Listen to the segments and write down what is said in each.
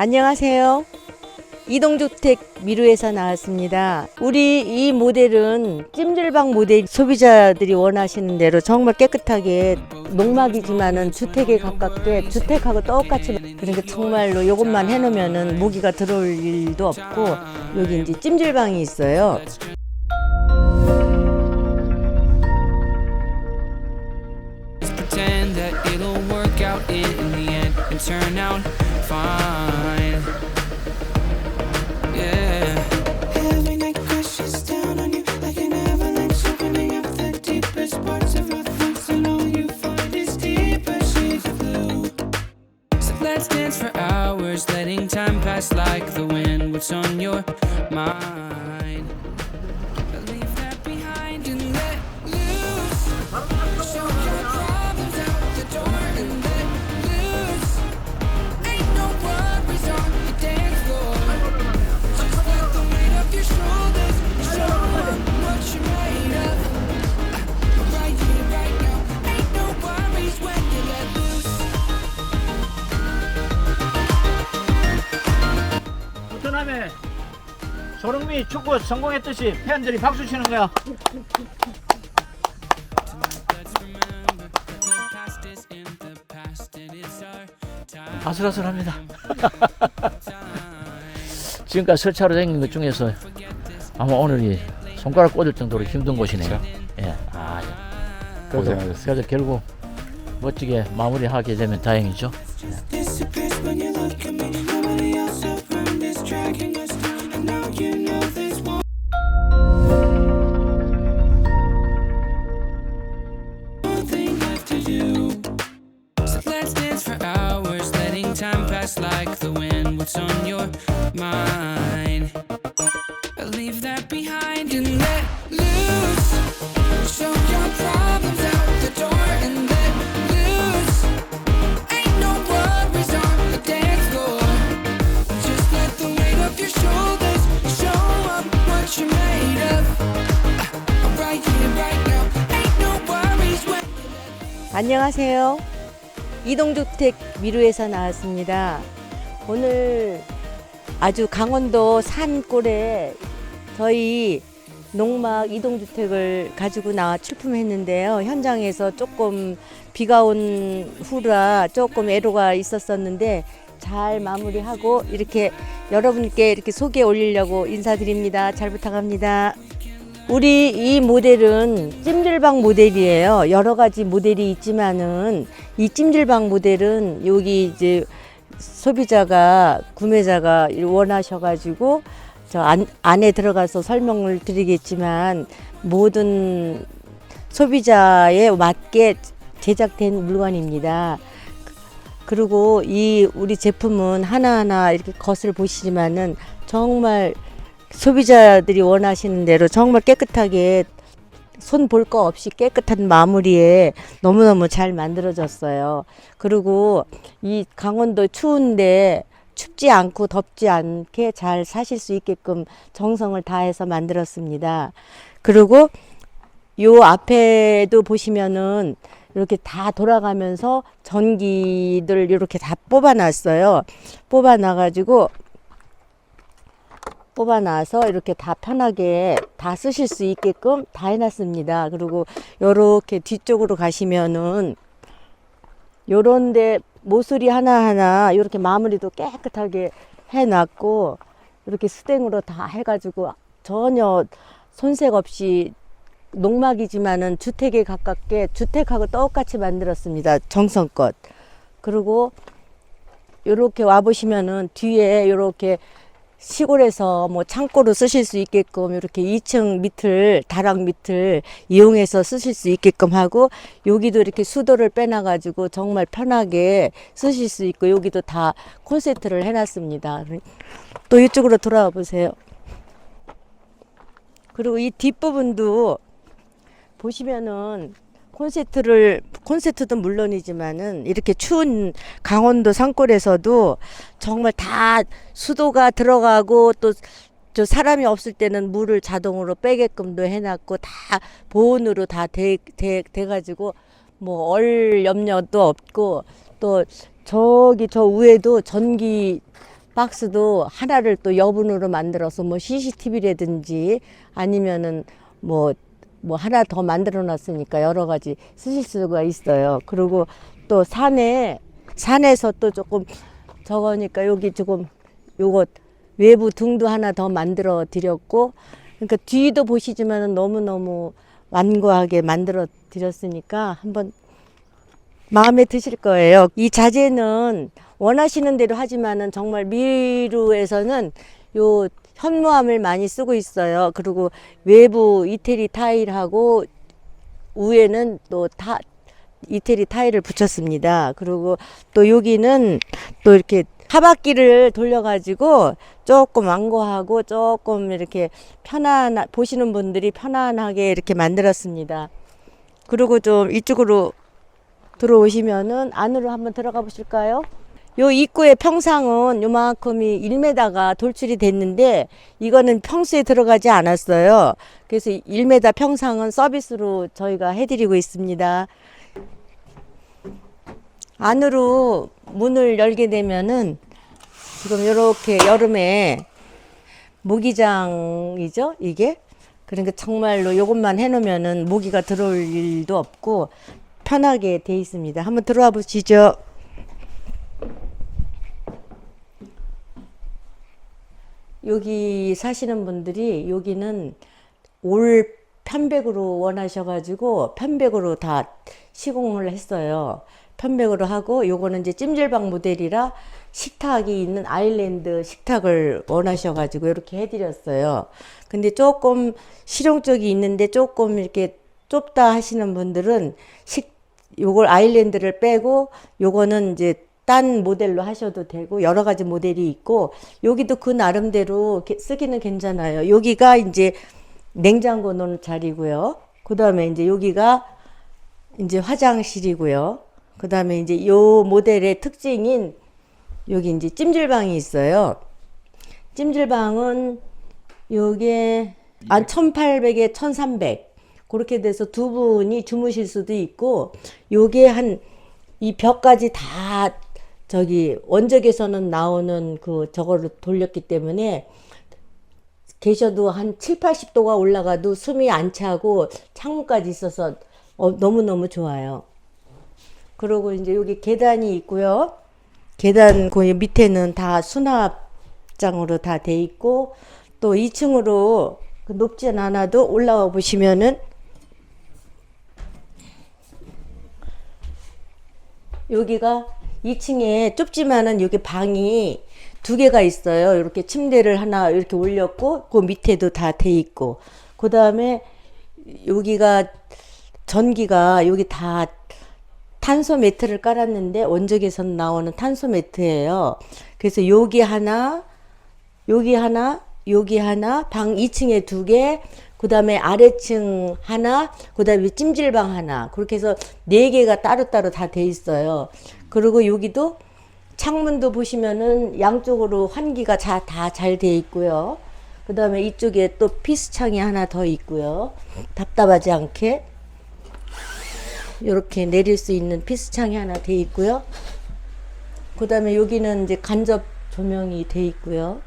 안녕하세요. 이동주택 미루에서 나왔습니다. 우리 이 모델은 찜질방 모델 소비자들이 원하시는 대로 정말 깨끗하게 농막이지만은 주택에 가깝게 주택하고 똑같이 그러니까 정말로 이것만 해놓으면은 모기가 들어올 일도 없고 여기 이제 찜질방이 있어요. 축구 성공했듯이 팬들이 박수 치는 거야. 아슬아슬합니다. 지금까지 설차로 다닌 것 중에서 아마 오늘이 손가락 꽂을 정도로 힘든 곳이네요. 예, 아, 예. 고생하셨습니다. 그래도 결국 멋지게 마무리하게 되면 다행이죠. What's on your mind? But leave that behind and let loose. Show your problems out the door and let loose. Ain't no worries on the dance floor. Just let the weight of your shoulders show up what you're made of. Uh, Right here, right now. Ain't no worries when. 안녕하세요. 이동주택 미루에서 나왔습니다. 오늘 아주 강원도 산골에 저희 농막 이동주택을 가지고 나와 출품했는데요. 현장에서 조금 비가 온 후라 조금 애로가 있었었는데 잘 마무리하고 이렇게 여러분께 이렇게 소개 올리려고 인사드립니다. 잘 부탁합니다. 우리 이 모델은 찜질방 모델이에요. 여러 가지 모델이 있지만은 이 찜질방 모델은 여기 이제 소비자가 구매자가 원하셔가지고 저 안, 안에 들어가서 설명을 드리겠지만 모든 소비자에 맞게 제작된 물건입니다. 그리고 이 우리 제품은 하나하나 이렇게 겉을 보시지만은 정말 소비자들이 원하시는 대로 정말 깨끗하게 손 볼 거 없이 깨끗한 마무리에 너무너무 잘 만들어졌어요. 그리고 이 강원도 추운데 춥지 않고 덥지 않게 잘 사실 수 있게끔 정성을 다해서 만들었습니다. 그리고 요 앞에도 보시면은 이렇게 다 돌아가면서 전기들 이렇게 다 뽑아놨어요. 뽑아놔가지고 뽑아놔서 이렇게 다 편하게 다 쓰실 수 있게끔 다 해놨습니다. 그리고 요렇게 뒤쪽으로 가시면은 요런데 모서리 하나하나 이렇게 마무리도 깨끗하게 해놨고 이렇게 수댕으로 다 해가지고 전혀 손색 없이 농막이지만은 주택에 가깝게 주택하고 똑같이 만들었습니다. 정성껏. 그리고 요렇게 와 보시면은 뒤에 요렇게 시골에서 뭐 창고로 쓰실 수 있게끔 이렇게 2층 밑을 다락 밑을 이용해서 쓰실 수 있게끔 하고 여기도 이렇게 수도를 빼놔 가지고 정말 편하게 쓰실 수 있고 여기도 다 콘센트를 해놨습니다. 또 이쪽으로 돌아와 보세요. 그리고 이 뒷부분도 보시면은 콘센트를 콘센트도 물론이지만은 이렇게 추운 강원도 산골에서도 정말 다 수도가 들어가고 또 저 사람이 없을 때는 물을 자동으로 빼게끔도 해놨고 다 보온으로 다 돼돼 돼가지고 뭐 얼 염려도 없고 또 저기 저 위에도 전기 박스도 하나를 또 여분으로 만들어서 뭐 CCTV라든지 아니면은 뭐, 뭐 하나 더 만들어 놨으니까 여러 가지 쓰실 수가 있어요. 그리고 또 산에, 산에서 또 조금 저거니까 여기 조금 요거 외부 등도 하나 더 만들어 드렸고 그러니까 뒤도 보시지만은 너무너무 완고하게 만들어 드렸으니까 한번 마음에 드실 거예요. 이 자재는 원하시는 대로 하지만은 정말 미루에서는 요 현무암을 많이 쓰고 있어요. 그리고 외부 이태리 타일하고 위에는 또 타, 이태리 타일을 붙였습니다. 그리고 또 여기는 또 이렇게 하바퀴를 돌려가지고 조금 완고하고 조금 이렇게 편안, 보시는 분들이 편안하게 이렇게 만들었습니다. 그리고 좀 이쪽으로 들어오시면은 안으로 한번 들어가 보실까요? 요 입구의 평상은 요만큼이 1m가 돌출이 됐는데 이거는 평수에 들어가지 않았어요. 그래서 1m 평상은 서비스로 저희가 해드리고 있습니다. 안으로 문을 열게 되면은 지금 이렇게 여름에 모기장이죠 이게 그러니까 정말로 이것만 해놓으면은 모기가 들어올 일도 없고 편하게 돼 있습니다. 한번 들어와 보시죠. 여기 사시는 분들이 여기는 올 편백으로 원하셔가지고 편백으로 다 시공을 했어요. 편백으로 하고 요거는 이제 찜질방 모델이라 식탁이 있는 아일랜드 식탁을 원하셔가지고 이렇게 해드렸어요. 근데 조금 실용적이 있는데 조금 이렇게 좁다 하시는 분들은 식 요걸 아일랜드를 빼고 요거는 이제 딴 모델로 하셔도 되고 여러 가지 모델이 있고 여기도 그 나름대로 게- 쓰기는 괜찮아요. 여기가 이제 냉장고 놓는 자리고요. 그 다음에 이제 여기가 이제 화장실이고요. 그 다음에 이제 요 모델의 특징인 여기 이제 찜질방이 있어요. 찜질방은 요게 한 1800에 1300 그렇게 돼서 두 분이 주무실 수도 있고 요게 한 이 벽까지 다 저기 원적에서는 나오는 그 저거를 돌렸기 때문에 계셔도 한 7, 80도가 올라가도 숨이 안 차고 창문까지 있어서 어, 너무너무 좋아요. 그리고 이제 여기 계단이 있고요. 계단 그 밑에는 다 수납장으로 다 돼 있고 또 2층으로 그 높진 않아도 올라와 보시면은 여기가 2층에 좁지만은 여기 방이 두 개가 있어요. 이렇게 침대를 하나 이렇게 올렸고 그 밑에도 다 돼 있고 그 다음에 여기가 전기가 여기 다 탄소 매트를 깔았는데 원적에서 나오는 탄소 매트예요. 그래서 여기 하나, 여기 하나, 여기 하나, 방 2층에 두 개, 그 다음에 아래층 하나, 그 다음에 찜질방 하나. 그렇게 해서 네 개가 따로따로 다 돼 있어요. 그리고 여기도 창문도 보시면은 양쪽으로 환기가 다 잘 돼 있고요. 그 다음에 이쪽에 또 피스창이 하나 더 있고요. 답답하지 않게. 이렇게 내릴 수 있는 피스창이 하나 돼 있고요. 그 다음에 여기는 이제 간접 조명이 돼 있고요.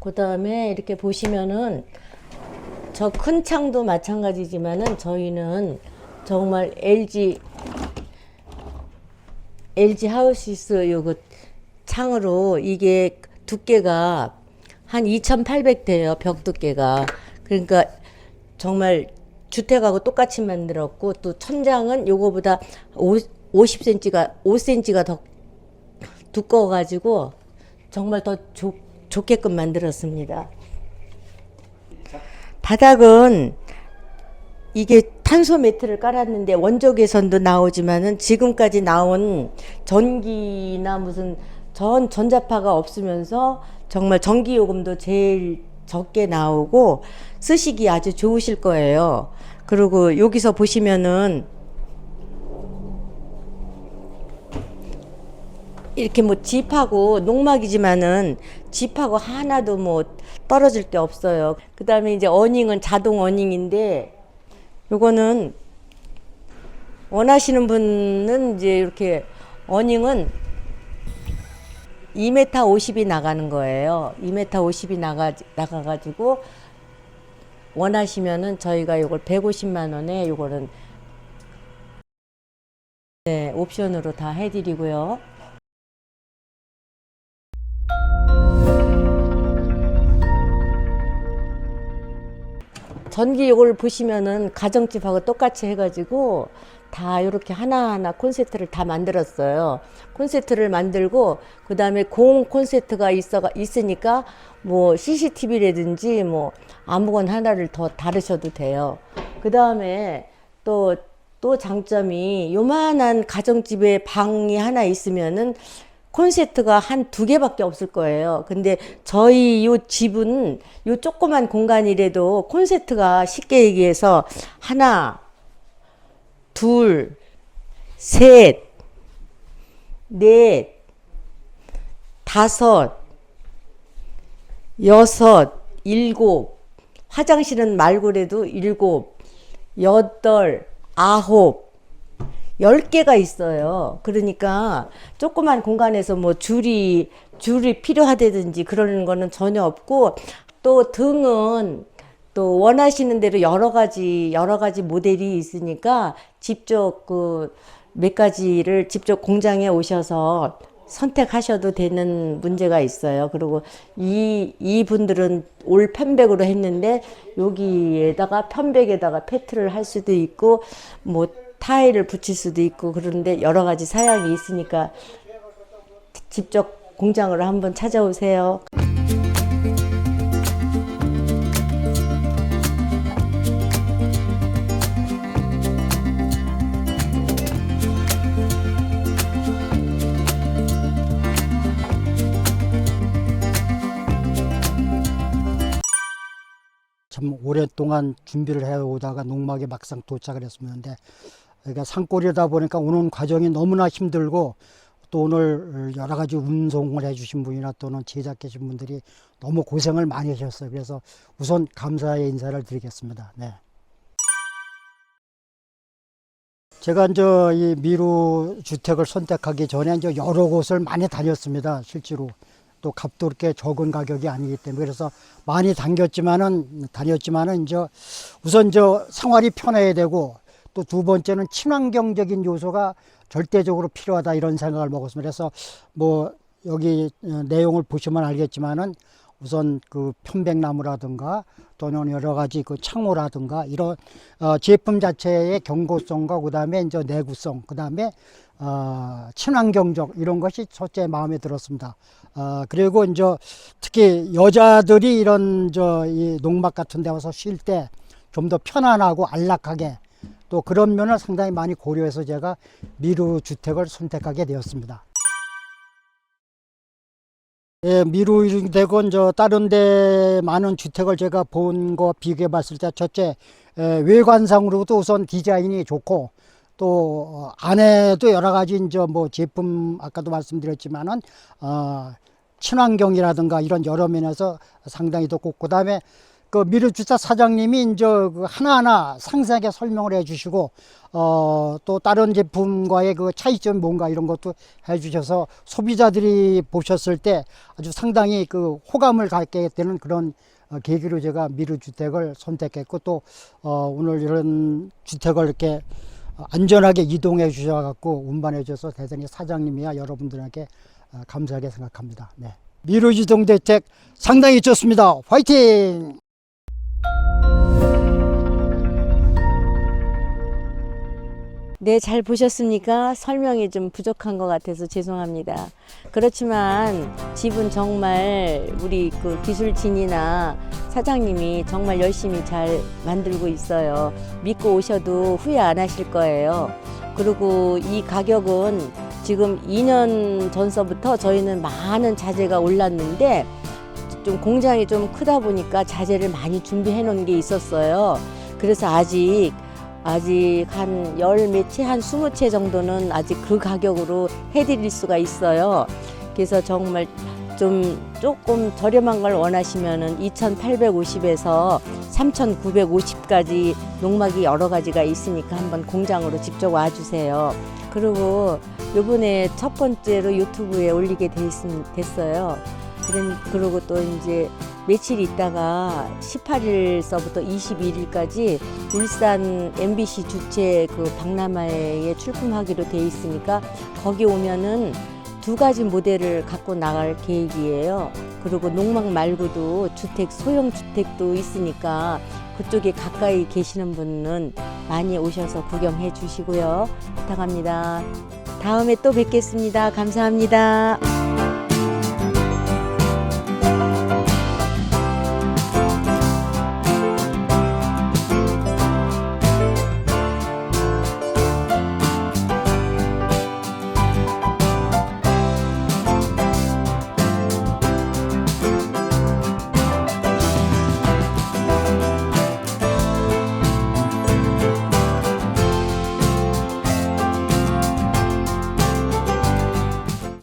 그 다음에 이렇게 보시면은 저 큰 창도 마찬가지지만은 저희는 정말 LG LG 하우시스 요거 창으로 이게 두께가 한 2,800 돼요. 벽 두께가. 그러니까 정말 주택하고 똑같이 만들었고 또 천장은 요거보다 50cm가 5cm가 더 두꺼워 가지고 정말 더 좋, 좋게끔 만들었습니다. 바닥은 이게 탄소 매트를 깔았는데 원적외선도 나오지만은 지금까지 나온 전기나 무슨 전 전자파가 없으면서 정말 전기 요금도 제일 적게 나오고 쓰시기 아주 좋으실 거예요. 그리고 여기서 보시면은 이렇게 뭐 집하고 농막이지만은 집하고 하나도 뭐 떨어질 게 없어요. 그 다음에 이제 어닝은 자동 어닝인데 요거는 원하시는 분은 이제 이렇게 어닝은 2m 50이 나가는 거예요. 2m 50이 나가 나가가지고 원하시면은 저희가 이걸 150만 원에 요거는 네, 옵션으로 다 해드리고요. 전기 요걸 보시면은 가정집하고 똑같이 해가지고 다 이렇게 하나하나 콘센트를 다 만들었어요. 콘센트를 만들고 그 다음에 공 콘센트가 있어 있으니까 뭐 CCTV라든지 뭐 아무거나 하나를 더 다르셔도 돼요. 그 다음에 또또 장점이 요만한 가정집에 방이 하나 있으면은 콘센트가 한 두 개밖에 없을 거예요. 근데 저희 요 집은 요 조그만 공간이라도 콘센트가 쉽게 얘기해서 하나, 둘, 셋, 넷, 다섯, 여섯, 일곱, 화장실은 말고라도 일곱, 여덟, 아홉, 열 개가 있어요. 그러니까 조그만 공간에서 뭐 줄이 줄이 필요하다든지 그러는 거는 전혀 없고 또 등은 또 원하시는 대로 여러 가지 여러 가지 모델이 있으니까 직접 그 몇 가지를 직접 공장에 오셔서 선택하셔도 되는 문제가 있어요. 그리고 이, 이 분들은 올 편백으로 했는데 여기에다가 편백에다가 페트를 할 수도 있고 뭐 타일을 붙일 수도 있고 그런데 여러 가지 사양이 있으니까 직접 공장으로 한번 찾아오세요. 참 오랫동안 준비를 해오다가 농막에 막상 도착을 했었는데 그러니까 산골이다 보니까 오는 과정이 너무나 힘들고 또 오늘 여러 가지 운송을 해주신 분이나 또는 제작해주신 분들이 너무 고생을 많이 하셨어요. 그래서 우선 감사의 인사를 드리겠습니다. 네. 제가 이제 이 미루 주택을 선택하기 전에 이제 여러 곳을 많이 다녔습니다. 실제로 또 값도 그렇게 적은 가격이 아니기 때문에 그래서 많이 다녔지만은 다녔지만은 이제 우선 저 생활이 편해야 되고 또 두 번째는 친환경적인 요소가 절대적으로 필요하다 이런 생각을 먹었습니다. 그래서 뭐 여기 어, 내용을 보시면 알겠지만은 우선 그 편백나무라든가 또는 여러 가지 그 창호라든가 이런 어, 제품 자체의 경고성과 그다음에 이제 내구성 그다음에 어, 친환경적 이런 것이 첫째 마음에 들었습니다. 어, 그리고 이제 특히 여자들이 이런 저 이 농막 같은 데 와서 쉴 때 좀 더 편안하고 안락하게 또 그런 면을 상당히 많이 고려해서 제가 미루 주택을 선택하게 되었습니다. 예, 미루 되고 저 다른 데 많은 주택을 제가 본 거 비교해 봤을 때 첫째 에, 외관상으로도 우선 디자인이 좋고 또 어, 안에도 여러 가지 이제 뭐 제품 아까도 말씀드렸지만은 어, 친환경이라든가 이런 여러 면에서 상당히 좋고 그다음에 그 미르주차 사장님이 이제 그 하나하나 상세하게 설명을 해주시고 어, 또 다른 제품과의 그 차이점이 뭔가 이런 것도 해주셔서 소비자들이 보셨을 때 아주 상당히 그 호감을 갖게 되는 그런 어, 계기로 제가 미르주택을 선택했고 또 어, 오늘 이런 주택을 이렇게 안전하게 이동해 주셔갖고 운반해 주셔서 대단히 사장님이야 여러분들에게 어, 감사하게 생각합니다. 네. 미르주동대책 상당히 좋습니다. 화이팅! 네, 잘 보셨습니까? 설명이 좀 부족한 것 같아서 죄송합니다. 그렇지만 집은 정말 우리 그 기술진이나 사장님이 정말 열심히 잘 만들고 있어요. 믿고 오셔도 후회 안 하실 거예요. 그리고 이 가격은 지금 2년 전서부터 저희는 많은 자재가 올랐는데 좀 공장이 좀 크다 보니까 자재를 많이 준비해 놓은 게 있었어요. 그래서 아직 아직 한 열 몇 채, 한 스무 채 정도는 아직 그 가격으로 해드릴 수가 있어요. 그래서 정말 좀 조금 저렴한 걸 원하시면은 2,850에서 3,950가지 농막이 여러 가지가 있으니까 한번 공장으로 직접 와주세요. 그리고 요번에 첫 번째로 유튜브에 올리게 돼 있, 됐어요. 그리고 또 이제 며칠 있다가 18일서부터 21일까지 울산 MBC 주최 그 박람회에 출품하기로 돼 있으니까 거기 오면은 두 가지 모델을 갖고 나갈 계획이에요. 그리고 농막 말고도 주택, 소형 주택도 있으니까 그쪽에 가까이 계시는 분은 많이 오셔서 구경해 주시고요. 부탁합니다. 다음에 또 뵙겠습니다. 감사합니다.